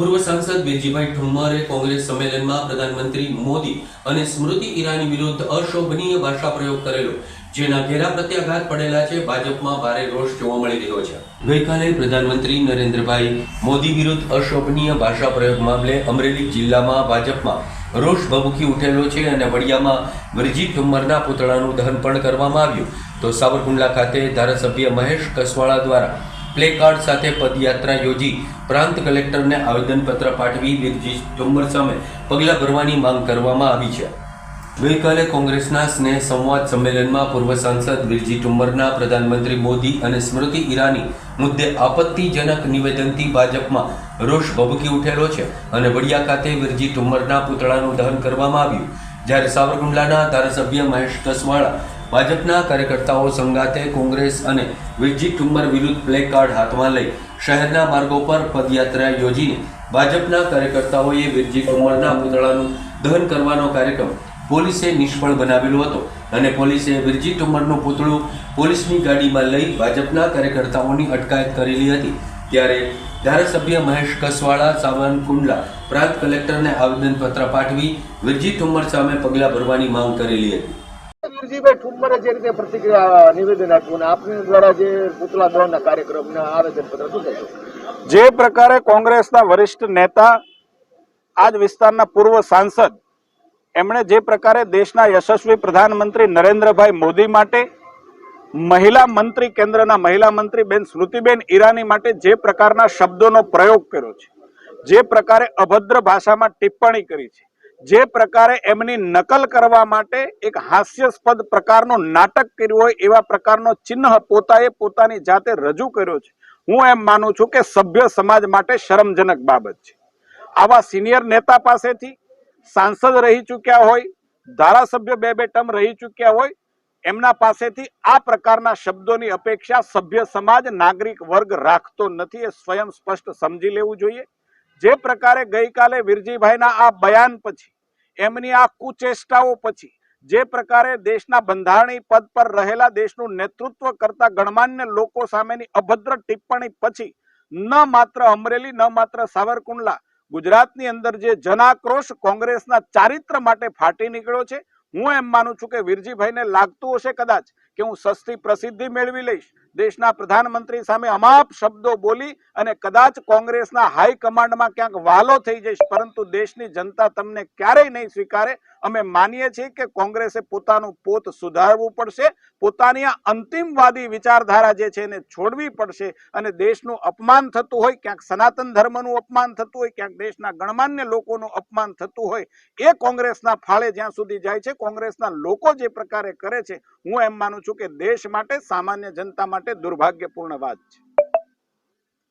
પૂર્વ સાંસદ બેજીભાઈ ઠુમ્મરે કોંગ્રેસ સંમેલનમાં પ્રધાનમંત્રી મોદી અને સ્મૃતિ ઈરાની વિરુદ્ધ અશોભનીય ભાષા પ્રયોગ કરેલો, જેના ઘેરા પ્રત્યાઘાત પડેલા છે, ભાજપમાં ભારે રોષ જોવા મળી રહ્યો છે. ગઈકાલે પ્રધાનમંત્રી નરેન્દ્રભાઈ મોદી વિરુદ્ધ અશોભનીય ભાષા પ્રયોગ મામલે અમરેલી જિલ્લામાં ભાજપમાં રોષ ભભૂકી ઉઠેલો છે અને વડિયામાં વિરજી ઠુમ્મરના પુતળાનું દહન પણ કરવામાં આવ્યું. તો સાવરકુંડલા ખાતે ધારાસભ્ય મહેશ કસવાળા દ્વારા પ્લે સાથે પદયાત્રા યોજી પ્રાંત કલેક્ટરને આવેદનપત્ર પાઠવી વીરજી ઠુમ્મર સામે પગલાં ભરવાની માંગ કરવામાં આવી છે. ગઈકાલે કોંગ્રેસના સ્નેહ સંવાદ સંમેલનમાં પૂર્વ સાંસદ વિરજી ટુંબરના પ્રધાનમંત્રી મોદી અને સ્મૃતિ ઈરાની મુદ્દે આપત્તિજનક નિવેદનથી ભાજપમાં રોષ ભભૂકી ઉઠેલો છે અને વડિયા ખાતે વિરજી ટુંબરના પુતળાનું દહન કરવામાં આવ્યું. જ્યારે સાવરકુંડલાના ધારાસભ્ય મહેશ કસવાળા ભાજપના કાર્યકર્તાઓ સંગાતે કોંગ્રેસ અને વિરજી ઠુમ્મર વિરુદ્ધ પ્લે કાર્ડ હાથમાં લઈ શહેરના માર્ગો પર પદયાત્રા યોજીને ભાજપના કાર્યકર્તાઓએ વિરજી ઠુમ્મરના પુતળાનું દહન કરવાનો કાર્યક્રમ પોલીસે નિષ્ફળ બનાવેલો હતો અને પોલીસે વિરજી ઠુમ્મરનું પુતળું પોલીસની ગાડીમાં લઈ ભાજપના કાર્યકર્તાઓની અટકાયત કરેલી હતી. ત્યારે ધારાસભ્ય મહેશ કસવાળા, સાવરકુંડલા પ્રાંત કલેક્ટરને આવેદનપત્ર પાઠવી વિરજી ઠુમ્મર સામે પગલાં ભરવાની માંગ કરેલી હતી. વીરજીભાઈ ઠુમ્મરે જે રીતે પ્રતિક્રિયા નિવેદન આપ્યું આપની દ્વારા જે પુતળા દહનના કાર્યક્રમના આવેદનપત્ર શું કહેશો? જે પ્રકારે કોંગ્રેસના વરિષ્ઠ નેતા, આજ વિસ્તારના પૂર્વ સાંસદ, એમણે જે પ્રકારે દેશના યશસ્વી પ્રધાનમંત્રી નરેન્દ્રભાઈ મોદી માટે, મહિલા મંત્રી કેન્દ્રના મહિલા મંત્રી બેન સ્મૃતિબેન ઈરાની માટે જે પ્રકારના શબ્દોનો પ્રયોગ કર્યો છે, જે પ્રકારે અભદ્ર ભાષામાં ટિપ્પણી કરી છે જે પ્રકારે એમની નકલ કરવા માટે એક હાસ્યાસ્પદ પ્રકારનો નાટક કર્યું હોય એવા પ્રકારનો ચિહ્ન પોતાએ પોતાની જાતે રજૂ કર્યો છે. હું એમ માનું છું કે સભ્ય સમાજ માટે શરમજનક બાબત છે. આવા સિનિયર નેતા પાસેથી સાંસદ રહી ચૂક્યા હોય, ધારાસભ્ય બે બે ટર્મ રહી ચૂક્યા હોય, એમના પાસેથી આ પ્રકારના શબ્દોની અપેક્ષા સભ્ય સમાજ, નાગરિક વર્ગ રાખતો નથી એ સ્વયં સ્પષ્ટ સમજી લેવું જોઈએ. જે પ્રકારે ગઈકાલે વિરજીભાઈના આ બયાન પછી એમની આ કુચેષ્ટાઓ પછી જે પ્રકારે દેશના બંધારણી પદ પર રહેલા દેશનું નેતૃત્વ કરતા ગણમાન્ય લોકો સામેની અભદ્ર ટિપ્પણી પછી ન માત્ર અમરેલી, ન માત્ર સાવરકુંડલા, ગુજરાતની અંદર જે જનાક્રોશ કોંગ્રેસના ચારિત્ર માટે ફાટી નીકળ્યો છે, હું એમ માનું છું કે વીરજીભાઈને લાગતું હશે કદાચ કે હું સસ્તી પ્રસિદ્ધિ મેળવી લઈશ. દેશના પ્રધાનમંત્રી સામે અમાપ શબ્દો બોલી અને કદાચ કોંગ્રેસના હાઈ કમાન્ડમાં ક્યાંક વાલો થઈ જઈશ, પરંતુ દેશની જનતા તમને ક્યારેય નહીં સ્વીકારે. અમે માનીએ છીએ કે કોંગ્રેસે પોતાનું પોત સુધારવું પડશે, પોતાની આ અંતિમવાદી વિચારધારા જે છે એને છોડવી પડશે અને દેશનું અપમાન થતું હોય, ક્યાંક સનાતન ધર્મનું અપમાન થતું હોય, ક્યાંક દેશના ગણમાન્ય લોકોનું અપમાન થતું હોય, એ કોંગ્રેસના ફાળે જ્યાં સુધી જાય છે, કોંગ્રેસના લોકો જે પ્રકારે કરે છે, હું એમ માનું છું કે દેશ માટે, સામાન્ય જનતા માટે દુર્ભાગ્યપૂર્ણ વાત છે.